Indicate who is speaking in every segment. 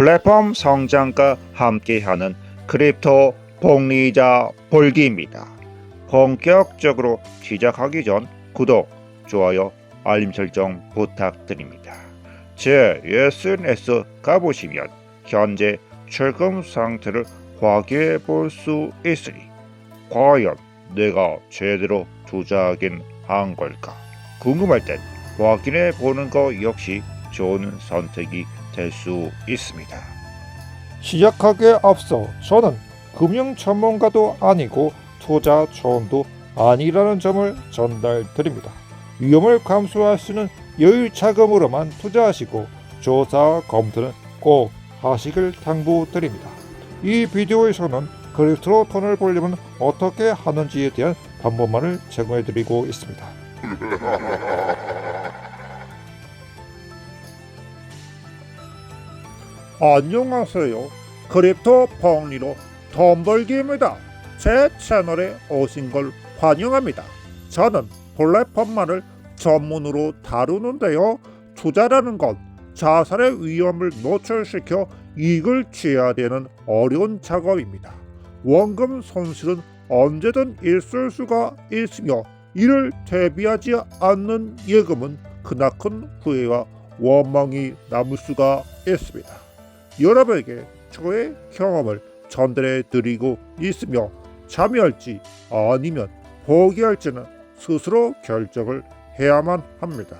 Speaker 1: 플랫폼 성장과 함께하는 크립토 복리자 볼기입니다. 본격적으로 시작하기 전 구독, 좋아요, 알림 설정 부탁드립니다. 제 SNS 가보시면 현재 출금 상태를 확인해 볼 수 있으니 과연 내가 제대로 투자하긴 한 걸까 궁금할 땐 확인해 보는 거 역시 좋은 선택이 될 수 있습니다.
Speaker 2: 시작하기에 앞서 저는 금융 전문가도 아니고 투자 조언도 아니라는 점을 전달드립니다. 위험을 감수할 수 있는 여유 자금으로만 투자하시고 조사 검토는 꼭 하시길 당부드립니다. 이 비디오에서는 크립토로 돈을 벌려면 어떻게 하는지에 대한 방법만을 제공해드리고 있습니다. 안녕하세요. 크립토 펑리로 돈 벌기입니다. 제 채널에 오신 걸 환영합니다. 저는 플랫폼만을 전문으로 다루는데요. 투자라는 건 자살의 위험을 노출시켜 이익을 취해야 되는 어려운 작업입니다. 원금 손실은 언제든 있을 수가 있으며 이를 대비하지 않는 예금은 크나큰 후회와 원망이 남을 수가 있습니다. 여러분에게 저의 경험을 전달해 드리고 있으며 참여할지 아니면 포기할지는 스스로 결정을 해야만 합니다.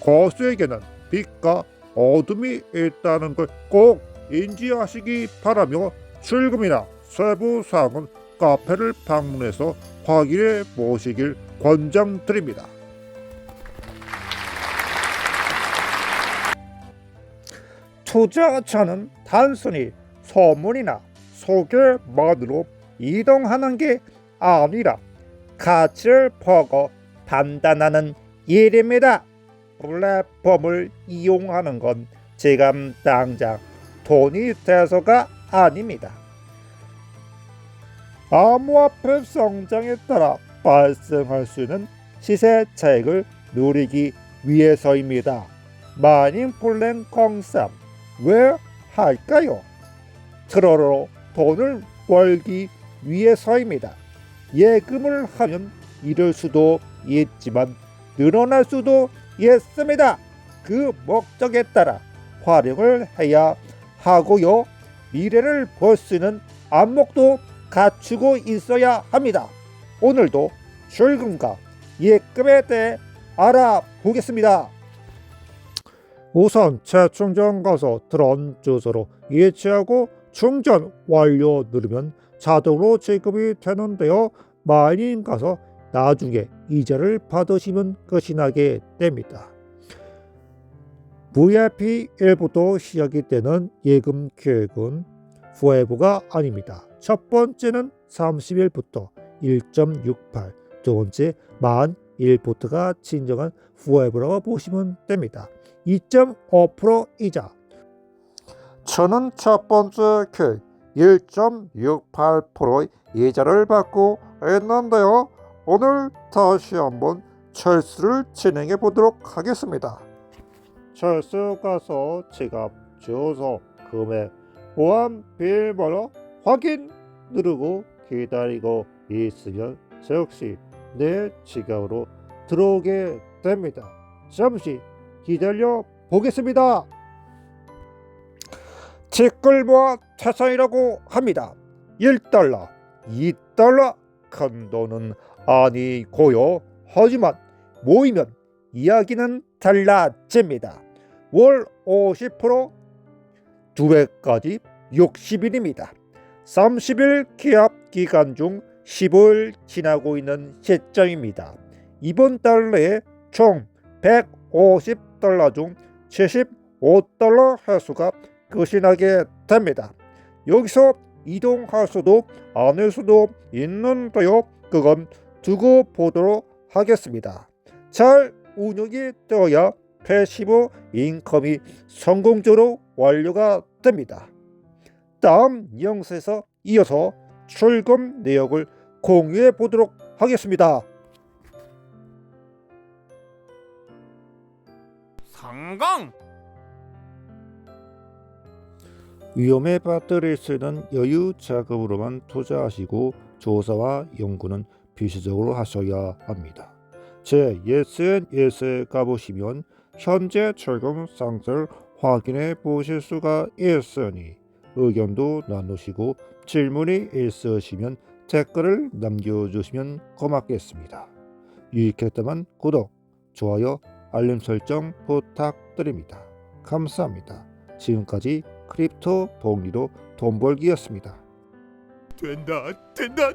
Speaker 2: 고수에게는 빛과 어둠이 있다는 걸 꼭 인지하시기 바라며 출금이나 세부 사항은 카페를 방문해서 확인해 보시길 권장드립니다. 투자자는 단순히 소문이나 소개만으로 이동하는 게 아니라 가치를 보고 판단하는 일입니다. 플랫폼을 이용하는 건 지금 당장 돈이 돼서가 아닙니다. 암호화폐 성장에 따라 발생할 수 있는 시세 차익을 누리기 위해서입니다. 마닝 플랜 공삼 왜 할까요? 트로로 돈을 벌기 위해서입니다. 예금을 하면 이럴 수도 있지만 늘어날 수도 있습니다. 그 목적에 따라 활용을 해야 하고요. 미래를 볼 수 있는 안목도 갖추고 있어야 합니다. 오늘도 출금과 예금에 대해 알아보겠습니다. 우선 재충전 가서 드론 주소로 예치하고 충전 완료 누르면 자동으로 지급이 되는데요. 마이닝 가서 나중에 이자를 받으시면 끝이 나게 됩니다. VIP 1부터 시작이 되는 예금 계획은 후회부가 아닙니다. 첫 번째는 30일부터 1.68, 두 번째 만 1부터가 진정한 후회부라고 보시면 됩니다. 2.5% 이자. 저는 첫 번째 계획 1.68%의 이자를 받고 있는데요. 오늘 다시 한번 철수를 진행해 보도록 하겠습니다. 철수 가서 지갑 주소 금액 보안 비밀번호 확인 누르고 기다리고 있으면 즉시 내 지갑으로 들어오게 됩니다. 잠시 기다려 보겠습니다. 직글모아 태산이라고 합니다. 1달러, 2달러 큰 돈은 아니고요. 하지만 모이면 이야기는 달라집니다. 월 50%, 두 배까지 60일입니다. 30일 기합 기간 중 10을 지나고 있는 시점입니다. 이번 달러에 총 150달러 중 75달러 회수가 끝이 나게 됩니다. 여기서 이동할 수도 안할 수도 있는데요. 그건 두고 보도록 하겠습니다. 잘 운영이 되어야 패시브 인컴이 성공적으로 완료가 됩니다. 다음 영상에서 이어서 출금 내역을 공유해 보도록 하겠습니다.
Speaker 3: 성공!
Speaker 2: 위험에 빠뜨릴 수 있는 여유 자금으로만 투자하시고 조사와 연구는 필수적으로 하셔야 합니다. 제 SNS에 가보시면 현재 철금 상태를 확인해 보실 수가 있으니 의견도 나누시고 질문이 있으시면 댓글을 남겨주시면 고맙겠습니다. 유익했다면 구독, 좋아요, 알림 설정 부탁드립니다. 감사합니다. 지금까지 크립토 복리로 돈 벌기였습니다.
Speaker 3: 된다 된다